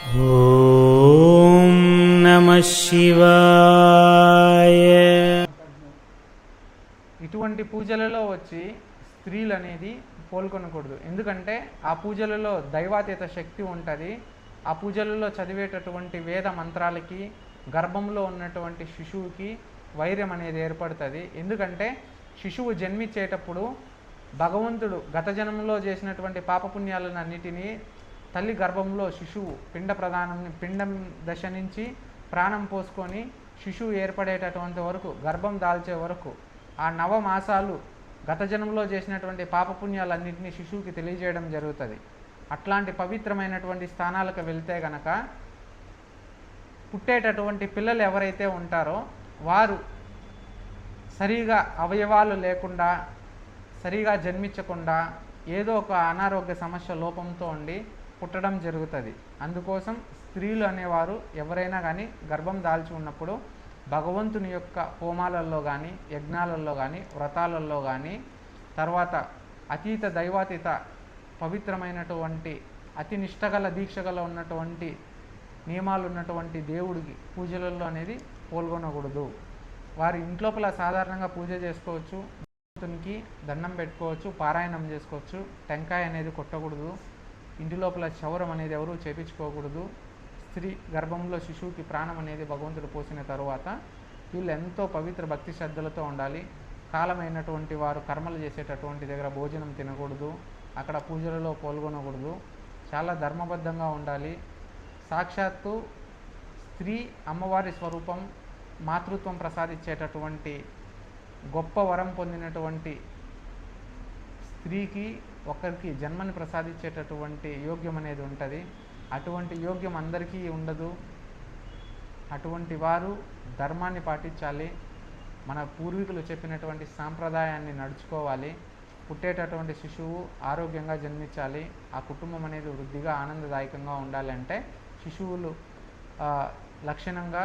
ॐ నమ శివాయ. ఇటువంటి పూజలలో వచ్చి స్త్రీలు అనేది కోలుకొనకూడదు ఎందుకంటే ఆ పూజలలో దైవాతీత శక్తి ఉంటుంది. ఆ పూజలలో చదివేటటువంటి వేద మంత్రాలకి గర్భంలో ఉన్నటువంటి శిశువుకి వైర్యం అనేది ఏర్పడుతుంది. ఎందుకంటే శిశువు జన్మించేటప్పుడు భగవంతుడు గత జన్మలో చేసినటువంటి పాపపుణ్యాలను అన్నిటినీ తల్లి గర్భంలో శిశువు పిండ ప్రధానం పిండం దశ నుంచి ప్రాణం పోసుకొని శిశువు ఏర్పడేటటువంటి వరకు గర్భం దాల్చే వరకు ఆ నవ మాసాలు గత జన్మలో చేసినటువంటి పాపపుణ్యాలన్నింటినీ శిశువుకి తెలియజేయడం జరుగుతుంది. అట్లాంటి పవిత్రమైనటువంటి స్థానాలకు వెళ్తే గనక పుట్టేటటువంటి పిల్లలు ఎవరైతే ఉంటారో వారు సరిగా అవయవాలు లేకుండా సరిగా జన్మించకుండా ఏదో ఒక అనారోగ్య సమస్య లోపంతో ఉండి పుట్టడం జరుగుతుంది. అందుకోసం స్త్రీలు అనేవారు ఎవరైనా కానీ గర్భం దాల్చి ఉన్నప్పుడు భగవంతుని యొక్క హోమాలలో కానీ యజ్ఞాలలో కానీ వ్రతాలలో కానీ తర్వాత అతీత దైవాతీత పవిత్రమైనటువంటి అతి నిష్టగల దీక్షగల ఉన్నటువంటి నియమాలు ఉన్నటువంటి దేవుడికి పూజలలో అనేది పాల్గొనకూడదు. వారి ఇంట్లోపల సాధారణంగా పూజ చేసుకోవచ్చు. భగవంతునికి దండం పెట్టుకోవచ్చు పారాయణం చేసుకోవచ్చు టెంకాయ అనేది కొట్టకూడదు. ఇంటి లోపల క్షౌరం అనేది ఎవరూ చేపించుకోకూడదు. స్త్రీ గర్భంలో శిశువుకి ప్రాణం అనేది భగవంతుడు పోసిన తరువాత వీళ్ళు ఎంతో పవిత్ర భక్తి శ్రద్ధలతో ఉండాలి. కాలమైనటువంటి వారు కర్మలు చేసేటటువంటి దగ్గర భోజనం తినకూడదు. అక్కడ పూజలలో పాల్గొనకూడదు. చాలా ధర్మబద్ధంగా ఉండాలి. సాక్షాత్తు స్త్రీ అమ్మవారి స్వరూపం మాతృత్వం ప్రసాదించేటటువంటి గొప్ప వరం పొందినటువంటి స్త్రీకి ఒకరికి జన్మని ప్రసాదించేటటువంటి యోగ్యం అనేది ఉంటుంది. అటువంటి యోగ్యం అందరికీ ఉండదు. అటువంటి వారు ధర్మాన్ని పాటించాలి. మన పూర్వీకులు చెప్పినటువంటి సాంప్రదాయాన్ని నడుచుకోవాలి. పుట్టేటటువంటి శిశువు ఆరోగ్యంగా జన్మించాలి. ఆ కుటుంబం అనేది వృద్ధిగా ఆనందదాయకంగా ఉండాలంటే శిశువులు లక్షణంగా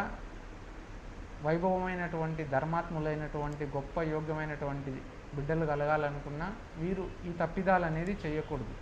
వైభవమైనటువంటి ధర్మాత్ములైనటువంటి గొప్ప యోగ్యమైనటువంటి బిడ్డలు కలగాలనుకున్న వీరు ఈ తప్పిదాలు అనేది చేయకూడదు.